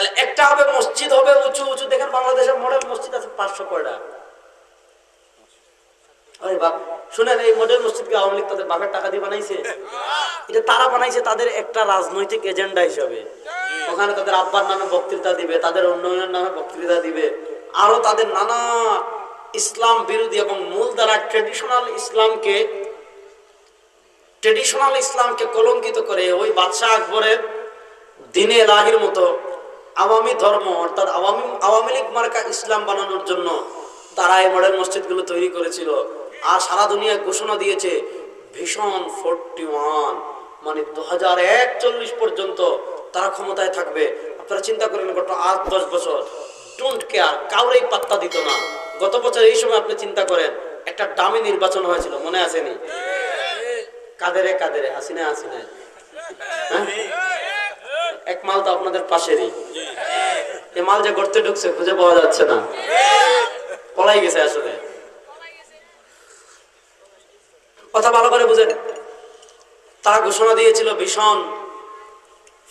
তাহলে একটা হবে মসজিদ, হবে উঁচু উঁচু। দেখেন বাংলাদেশের মডেল মসজিদ আছে পাঁচশো কয়টা? শুনেন, এই মডেল মসজিদকে আওয়ামী লীগ তাদের বাপের টাকা দিয়ে বানাইছে? এটা তারা বানাইছে তাদের একটা রাজনৈতিক এজেন্ডা হিসাবে। ওখানে তাদের আব্বার নামে বক্তৃতা দিবে, তাদের উন্নয়নের নামে বক্তৃতা দিবে। আরও তাদের নানা ইসলাম বিরোধী এবং মূল দ্বারা ট্রেডিশনাল ইসলামকে ট্রেডিশনাল ইসলামকে কলঙ্কিত করে ওই বাদশাহ আকবরের দিনে এলাহির মতো আওয়ামী ধর্ম অর্থাৎ আওয়ামী আওয়ামী লীগ মার্কা ইসলাম বানানোর জন্য তারা এই মডেল মসজিদগুলো তৈরি করেছিল। আর সারা দুনিয়ায় ঘোষণা দিয়েছে ভীষণ ফোরটি ওয়ান মানে দু হাজার একচল্লিশ পর্যন্ত তারা ক্ষমতায় থাকবে। আপনারা চিন্তা করেন গত আট দশ বছর ডোন্ট কেয়ার কাউরেই পাত্তা দিত না। গত বছর এই সময় আপনি চিন্তা করেন একটা দামি নির্বাচন হয়েছিল মনে আসেনি? কাদেরে কাদেরে হাসিনা হাসিনা হ্যাঁ? এক মাল তো আপনাদের পাশেরই। এ মাল যে গর্তে ঢুকছে, খুঁজে পাওয়া যাচ্ছে না। পলাই গেছে আসলে। কথা ভালো করে বুঝেন। তারা ঘোষণা দিয়েছিল ভীষণ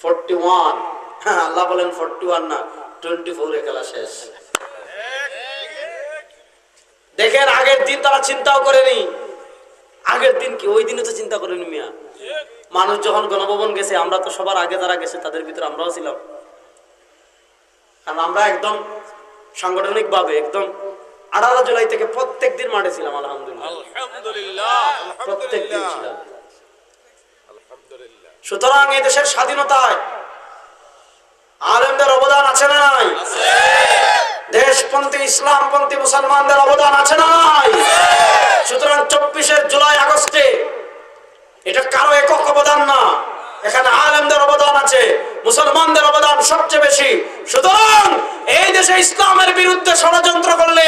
ফোরটি ওয়ান। হ্যাঁ আল্লাহ বলেন ফোরটি ওয়ান না, টোয়েন্টি ফোর খেলা শেষ। দেখেন আগের দিন তারা চিন্তাও করেনি। আগের দিন কি? ওই দিনে তো চিন্তা করেনি মিয়া। মানুষ যখন গণভবন গেছে আমরা তো সবার আগে যারা গেছে তাদের ভিতরে আমরাও ছিলাম। কারণ আমরা একদম সাংগঠনিক ভাবে একদম আঠারো জুলাই থেকে প্রত্যেক দিন মাঠে ছিলাম আলহামদুলিল্লাহ। আলহামদুলিল্লাহ। প্রত্যেক দিন ছিলাম। সুতরাং এই দেশের স্বাধীনতায় আলেমদের অবদান আছে না নাই? দেশপন্থী ইসলামপন্থী মুসলমানদের অবদান আছে না নাই? সুতরাং চব্বিশের জুলাই এটা কারও একক অবদান না। এখানে আলেমদের অবদান আছে মুসলমানদের অবদান সবচেয়ে বেশি। সুতরাং এই দেশে ইসলামের বিরুদ্ধে ষড়যন্ত্র করলে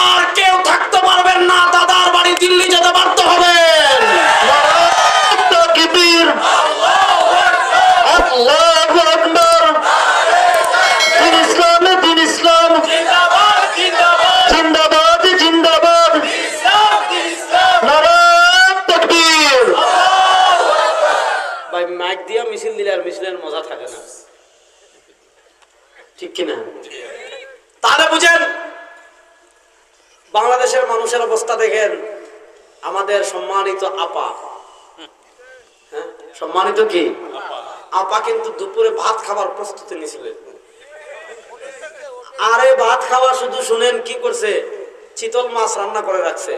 আর কেউ থাকতে পারবেন না দাদার বাড়ি দিল্লি যেতে বাধ্য হবেন। আল্লাহু দিয়া মিছিল দিলে আর মিছিলের মজা থাকে না। ঠিক কিনা তাহলে বুঝেন, বাংলাদেশের মানুষের অবস্থা দেখেন, আমাদের সম্মানিত আপা। হ্যাঁ? সম্মানিত কি? আপা কিন্তু দুপুরে ভাত খাবার প্রস্তুতি নিয়েছিলেন আরে ভাত খাওয়া শুধু শুনেন কি করছে? চিতল মাছ রান্না করে রাখছে,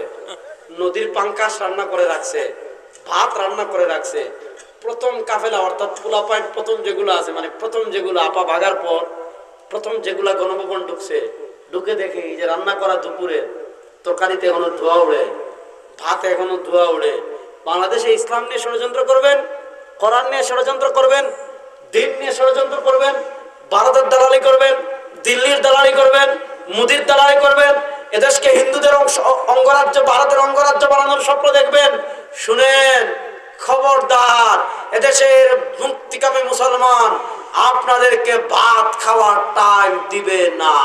নদীর পাঙ্কাশ রান্না করে রাখছে, ভাত রান্না করে রাখছে। প্রথম কাফেলা, অর্থাৎ পোলা পয়েন্ট প্রথম যেগুলো আছে মানে প্রথম যেগুলো আপা ভাগার পর, প্রথম যেগুলা গণভবন ঢুকছে, ঢুকে দেখে এই যে রান্না করা দুপুরে তরকারিতে এখনও ধোয়া উড়ে ভাত এখনও ধোয়া উড়ে বাংলাদেশে ইসলাম নিয়ে ষড়যন্ত্র করবেন, কোরআন নিয়ে ষড়যন্ত্র করবেন, দিন নিয়ে ষড়যন্ত্র করবেন, ভারতের দালালি করবেন, দিল্লির দালালি করবেন, মুদির দালালি করবেন, এদেশকে হিন্দুদের অংশ অঙ্গরাজ্য, ভারতের অঙ্গরাজ্য বানানোর স্বপ্ন দেখবেন। শুনেন খবরদার এদেশের মুক্তিকামী মুসলমান আপনাদেরকে ভাত খাওয়ার টাইম দিবে না।